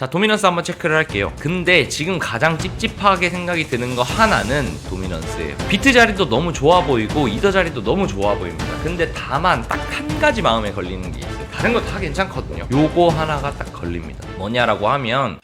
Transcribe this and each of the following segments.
자 도미넌스 한번 체크를 할게요. 근데 지금 가장 찝찝하게 생각이 드는 거 하나는 도미넌스예요. 비트 자리도 너무 좋아 보이고 이더 자리도 너무 좋아 보입니다. 근데 다만 딱 한 가지 마음에 걸리는 게 있어요. 다른 거 다 괜찮거든요. 요거 하나가 딱 걸립니다. 뭐냐라고 하면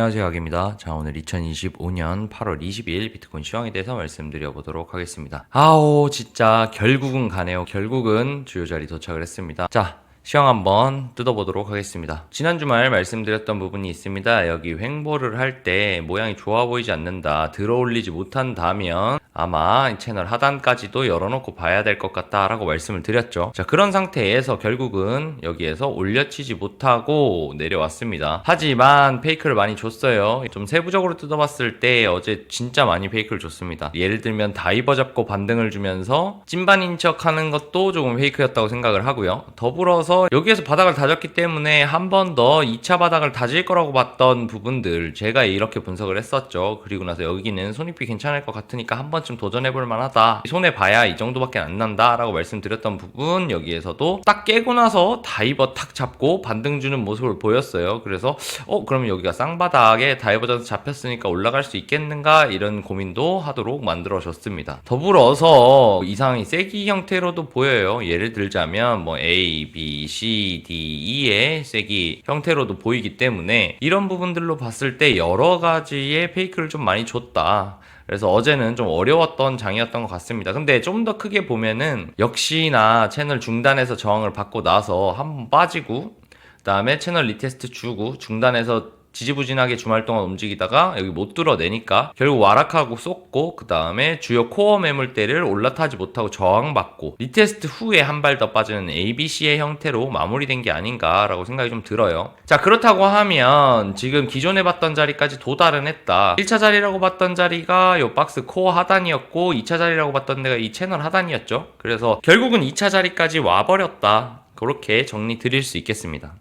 안녕하세요 아기입니다. 자 오늘 2025년 8월 20일 비트코인 시황에 대해서 말씀드려 보도록 하겠습니다. 아오 진짜 결국은 가네요. 결국은 주요 자리 도착을 했습니다. 자 시황 한번 뜯어보도록 하겠습니다. 지난 주말 말씀드렸던 부분이 있습니다. 여기 횡보를 할 때 모양이 좋아 보이지 않는다. 들어올리지 못한다면 아마 이 채널 하단까지도 열어놓고 봐야 될 것 같다라고 말씀을 드렸죠. 자 그런 상태에서 결국은 여기에서 올려치지 못하고 내려왔습니다. 하지만 페이크를 많이 줬어요. 좀 세부적으로 뜯어봤을 때 어제 진짜 많이 페이크를 줬습니다. 예를 들면 다이버 잡고 반등을 주면서 찐반인 척 하는 것도 조금 페이크였다고 생각을 하고요. 더불어서 여기에서 바닥을 다졌기 때문에 한 번 더 2차 바닥을 다질 거라고 봤던 부분들 제가 이렇게 분석을 했었죠. 그리고 나서 여기는 손익비 괜찮을 것 같으니까 한 번쯤 도전해 볼 만하다. 손해 봐야 이 정도밖에 안 난다 라고 말씀드렸던 부분 여기에서도 딱 깨고 나서 다이버 탁 잡고 반등 주는 모습을 보였어요. 그래서 어 그러면 여기가 쌍바닥에 다이버 전서 잡혔으니까 올라갈 수 있겠는가 이런 고민도 하도록 만들어졌습니다. 더불어서 이상이 세기 형태로도 보여요. 예를 들자면 뭐 A, B, C, D, E의 세기 형태로도 보이기 때문에 이런 부분들로 봤을 때 여러 가지의 페이크를 좀 많이 줬다. 그래서 어제는 좀 어려웠던 장이었던 것 같습니다. 근데 좀 더 크게 보면은 역시나 채널 중단에서 저항을 받고 나서 한 번 빠지고 그다음에 채널 리테스트 주고 중단해서 지지부진하게 주말 동안 움직이다가 여기 못 뚫어내니까 결국 와락하고 쏟고 그 다음에 주요 코어 매물대를 올라타지 못하고 저항받고 리테스트 후에 한 발 더 빠지는 ABC의 형태로 마무리된 게 아닌가라고 생각이 좀 들어요. 자 그렇다고 하면 지금 기존에 봤던 자리까지 도달은 했다. 1차 자리라고 봤던 자리가 요 박스 코어 하단이었고 2차 자리라고 봤던 데가 이 채널 하단이었죠. 그래서 결국은 2차 자리까지 와버렸다. 그렇게 정리 드릴 수 있겠습니다.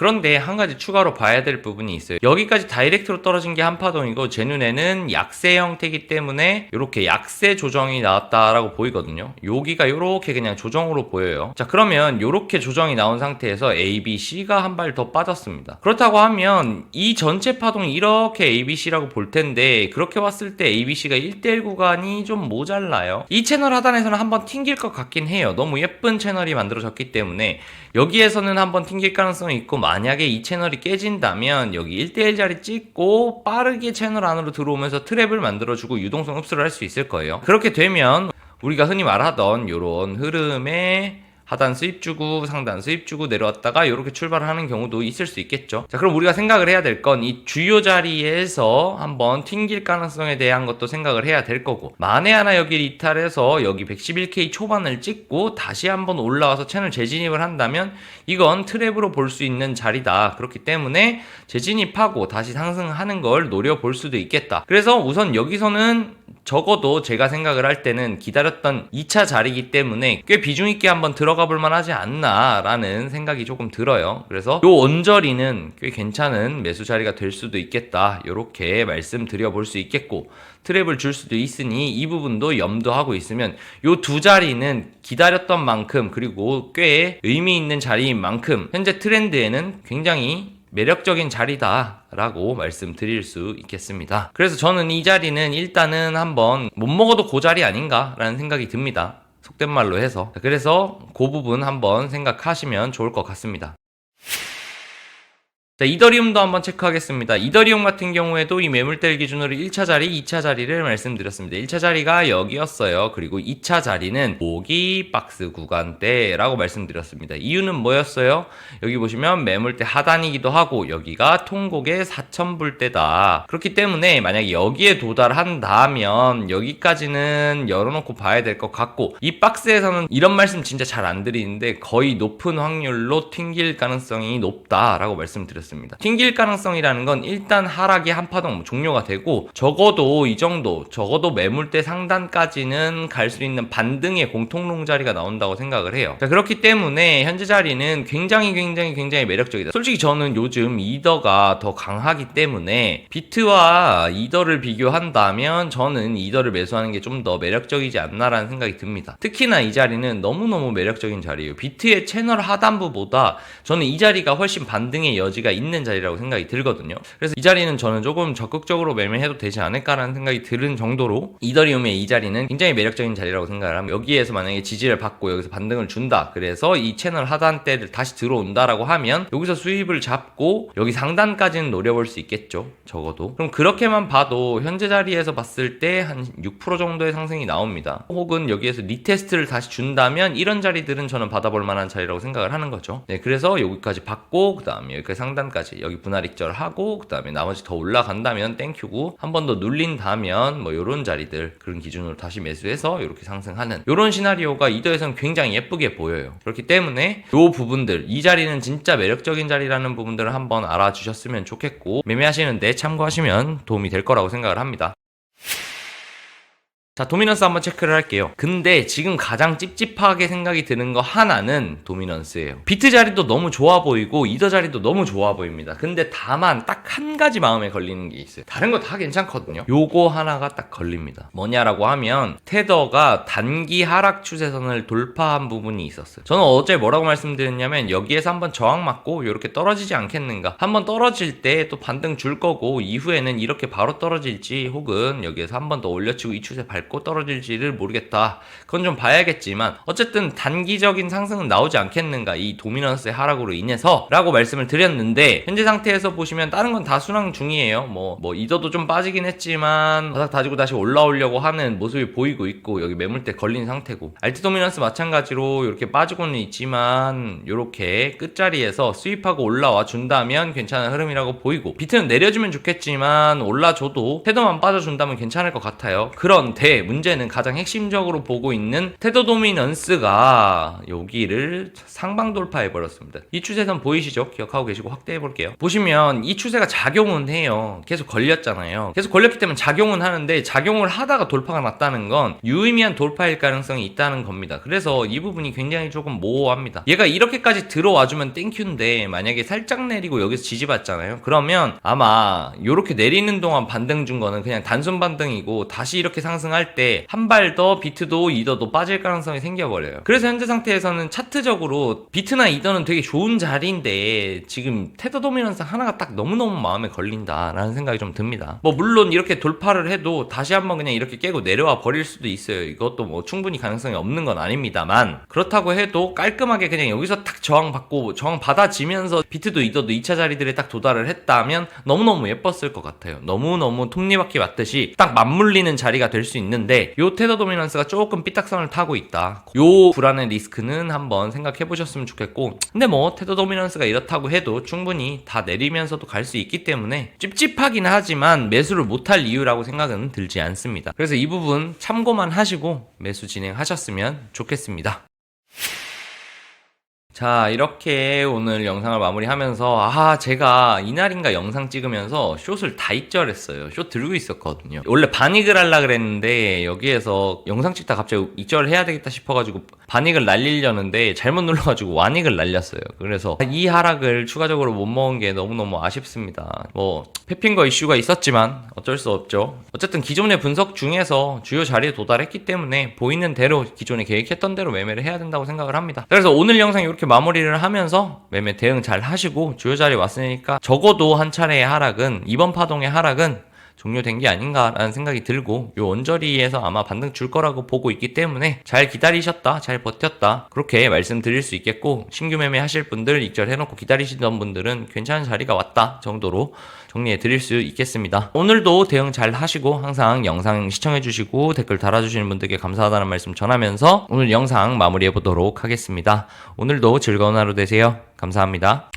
그런데 한 가지 추가로 봐야 될 부분이 있어요. 여기까지 다이렉트로 떨어진 게 한 파동이고 제 눈에는 약세 형태이기 때문에 이렇게 약세 조정이 나왔다라고 보이거든요. 여기가 이렇게 그냥 조정으로 보여요. 자 그러면 이렇게 조정이 나온 상태에서 A, B, C가 한 발 더 빠졌습니다. 그렇다고 하면 이 전체 파동이 이렇게 A, B, C라고 볼 텐데 그렇게 봤을 때 A, B, C가 1대1 구간이 좀 모자라요. 이 채널 하단에서는 한번 튕길 것 같긴 해요. 너무 예쁜 채널이 만들어졌기 때문에 여기에서는 한번 튕길 가능성이 있고 만약에 이 채널이 깨진다면 여기 1대1 자리 찍고 빠르게 채널 안으로 들어오면서 트랩을 만들어주고 유동성 흡수를 할 수 있을 거예요. 그렇게 되면 우리가 흔히 말하던 이런 흐름에 하단 수입 주고 상단 수입 주고 내려왔다가 이렇게 출발하는 경우도 있을 수 있겠죠. 자, 그럼 우리가 생각을 해야 될 건 이 주요 자리에서 한번 튕길 가능성에 대한 것도 생각을 해야 될 거고 만에 하나 여기 이탈해서 여기 111K 초반을 찍고 다시 한번 올라와서 채널 재진입을 한다면 이건 트랩으로 볼 수 있는 자리다. 그렇기 때문에 재진입하고 다시 상승하는 걸 노려볼 수도 있겠다. 그래서 우선 여기서는 적어도 제가 생각을 할 때는 기다렸던 2차 자리이기 때문에 꽤 비중 있게 한번 들어가 볼 만 하지 않나라는 생각이 조금 들어요. 그래서 요 언저리는 꽤 괜찮은 매수 자리가 될 수도 있겠다. 이렇게 말씀드려 볼 수 있겠고 트랩을 줄 수도 있으니 이 부분도 염두하고 있으면 요 두 자리는 기다렸던 만큼 그리고 꽤 의미 있는 자리인 만큼 현재 트렌드에는 굉장히 매력적인 자리다라고 말씀드릴 수 있겠습니다. 그래서 저는 이 자리는 일단은 한번 못 먹어도 그 자리 아닌가라는 생각이 듭니다. 속된 말로 해서. 그래서 그 부분 한번 생각하시면 좋을 것 같습니다. 자, 이더리움도 한번 체크하겠습니다. 이더리움 같은 경우에도 이 매물대를 기준으로 1차 자리, 2차 자리를 말씀드렸습니다. 1차 자리가 여기였어요. 그리고 2차 자리는 보기 박스 구간대라고 말씀드렸습니다. 이유는 뭐였어요? 여기 보시면 매물대 하단이기도 하고 여기가 통곡의 4천불대다. 그렇기 때문에 만약에 여기에 도달한다면 여기까지는 열어놓고 봐야 될 것 같고 이 박스에서는 이런 말씀 진짜 잘 안 드리는데 거의 높은 확률로 튕길 가능성이 높다라고 말씀드렸습니다. 보여졌습니다. 튕길 가능성이라는 건 일단 하락이 한 파동 종료가 되고 적어도 이 정도 적어도 매물대 상단까지는 갈 수 있는 반등의 공통롱 자리가 나온다고 생각을 해요. 자, 그렇기 때문에 현재 자리는 굉장히 굉장히 굉장히 매력적이다. 솔직히 저는 요즘 이더가 더 강하기 때문에 비트와 이더를 비교한다면 저는 이더를 매수하는 게 좀 더 매력적이지 않나라는 생각이 듭니다. 특히나 이 자리는 너무너무 매력적인 자리예요. 비트의 채널 하단부보다 저는 이 자리가 훨씬 반등의 여지가 있는 자리라고 생각이 들거든요. 그래서 이 자리는 저는 조금 적극적으로 매매해도 되지 않을까라는 생각이 드는 정도로 이더리움의 이 자리는 굉장히 매력적인 자리라고 생각을 하면 여기에서 만약에 지지를 받고 여기서 반등을 준다. 그래서 이 채널 하단대를 다시 들어온다라고 하면 여기서 수입을 잡고 여기 상단까지는 노려볼 수 있겠죠. 적어도. 그럼 그렇게만 봐도 현재 자리에서 봤을 때 한 6% 정도의 상승이 나옵니다. 혹은 여기에서 리테스트를 다시 준다면 이런 자리들은 저는 받아볼 만한 자리라고 생각을 하는 거죠. 네, 그래서 여기까지 받고 그다음에 여기까지 상단 까지 여기 분할 익절 하고 그다음에 나머지 더 올라간다면 땡큐고 한 번 더 눌린다면 뭐 요런 자리들 그런 기준으로 다시 매수해서 이렇게 상승하는 요런 시나리오가 이더에서는 굉장히 예쁘게 보여요. 그렇기 때문에 요 부분들 이 자리는 진짜 매력적인 자리라는 부분들을 한번 알아주셨으면 좋겠고 매매하시는데 참고하시면 도움이 될 거라고 생각을 합니다. 자, 도미넌스 한번 체크를 할게요. 근데 지금 가장 찝찝하게 생각이 드는 거 하나는 도미넌스예요. 비트 자리도 너무 좋아 보이고 이더 자리도 너무 좋아 보입니다. 근데 다만 딱 한 가지 마음에 걸리는 게 있어요. 다른 거 다 괜찮거든요. 요거 하나가 딱 걸립니다. 뭐냐라고 하면 테더가 단기 하락 추세선을 돌파한 부분이 있었어요. 저는 어제 뭐라고 말씀드렸냐면 여기에서 한번 저항 맞고 이렇게 떨어지지 않겠는가. 한번 떨어질 때 또 반등 줄 거고 이후에는 이렇게 바로 떨어질지 혹은 여기에서 한번 더 올려치고 이 추세 밟고 떨어질지를 모르겠다. 그건 좀 봐야겠지만 어쨌든 단기적인 상승은 나오지 않겠는가 이 도미넌스의 하락으로 인해서 라고 말씀을 드렸는데 현재 상태에서 보시면 다른 건 다 순항 중이에요. 뭐, 뭐 이더도 좀 빠지긴 했지만 바닥 다지고 다시 올라오려고 하는 모습이 보이고 있고 여기 매물대 걸린 상태고 알트 도미넌스 마찬가지로 이렇게 빠지고는 있지만 이렇게 끝자리에서 수입하고 올라와 준다면 괜찮은 흐름이라고 보이고 비트는 내려주면 좋겠지만 올라줘도 테더만 빠져준다면 괜찮을 것 같아요. 그런데 문제는 가장 핵심적으로 보고 있는 테더 도미넌스가 여기를 상방 돌파해 버렸습니다. 이 추세선 보이시죠? 기억하고 계시고 확대해 볼게요. 보시면 이 추세가 작용은 해요. 계속 걸렸잖아요. 계속 걸렸기 때문에 작용은 하는데 작용을 하다가 돌파가 났다는 건 유의미한 돌파일 가능성이 있다는 겁니다. 그래서 이 부분이 굉장히 조금 모호합니다. 얘가 이렇게까지 들어와주면 땡큐인데 만약에 살짝 내리고 여기서 지지받잖아요. 그러면 아마 이렇게 내리는 동안 반등 준 거는 그냥 단순 반등이고 다시 이렇게 상승할 때 한 발 더 비트도 이더도 빠질 가능성이 생겨버려요. 그래서 현재 상태에서는 차트적으로 비트나 이더는 되게 좋은 자리인데 지금 테더 도미넌스 하나가 딱 너무너무 마음에 걸린다라는 생각이 좀 듭니다. 뭐 물론 이렇게 돌파를 해도 다시 한번 그냥 이렇게 깨고 내려와 버릴 수도 있어요. 이것도 뭐 충분히 가능성이 없는 건 아닙니다만 그렇다고 해도 깔끔하게 그냥 여기서 딱 저항 받고 저항 받아지면서 비트도 이더도 2차 자리들에 딱 도달을 했다면 너무너무 예뻤을 것 같아요. 너무너무 톱니바퀴 맞듯이 딱 맞물리는 자리가 될 수 있는 데 요 테더 도미넌스가 조금 삐딱선을 타고 있다. 요 불안의 리스크는 한번 생각해 보셨으면 좋겠고 근데 뭐 테더 도미넌스가 이렇다고 해도 충분히 다 내리면서도 갈 수 있기 때문에 찝찝하긴 하지만 매수를 못할 이유라고 생각은 들지 않습니다. 그래서 이 부분 참고만 하시고 매수 진행하셨으면 좋겠습니다. 자, 이렇게 오늘 영상을 마무리하면서, 아, 제가 이날인가 영상 찍으면서 숏을 다 익절했어요. 숏 들고 있었거든요. 원래 반익을 하려 그랬는데, 여기에서 영상 찍다 갑자기 익절을 해야 되겠다 싶어가지고, 반익을 날리려는데, 잘못 눌러가지고 완익을 날렸어요. 그래서 이 하락을 추가적으로 못 먹은 게 너무너무 아쉽습니다. 뭐, 패핑거 이슈가 있었지만, 어쩔 수 없죠. 어쨌든 기존의 분석 중에서 주요 자리에 도달했기 때문에, 보이는 대로, 기존에 계획했던 대로 매매를 해야 된다고 생각을 합니다. 그래서 오늘 영상 이렇게 마무리를 하면서 매매 대응 잘 하시고 주요 자리 왔으니까 적어도 한 차례의 하락은 이번 파동의 하락은 종료된 게 아닌가라는 생각이 들고 요 원저리에서 아마 반등 줄 거라고 보고 있기 때문에 잘 기다리셨다 잘 버텼다 그렇게 말씀드릴 수 있겠고 신규 매매 하실 분들 익절 해놓고 기다리시던 분들은 괜찮은 자리가 왔다 정도로 정리해 드릴 수 있겠습니다. 오늘도 대응 잘 하시고 항상 영상 시청해 주시고 댓글 달아주시는 분들께 감사하다는 말씀 전하면서 오늘 영상 마무리해 보도록 하겠습니다. 오늘도 즐거운 하루 되세요. 감사합니다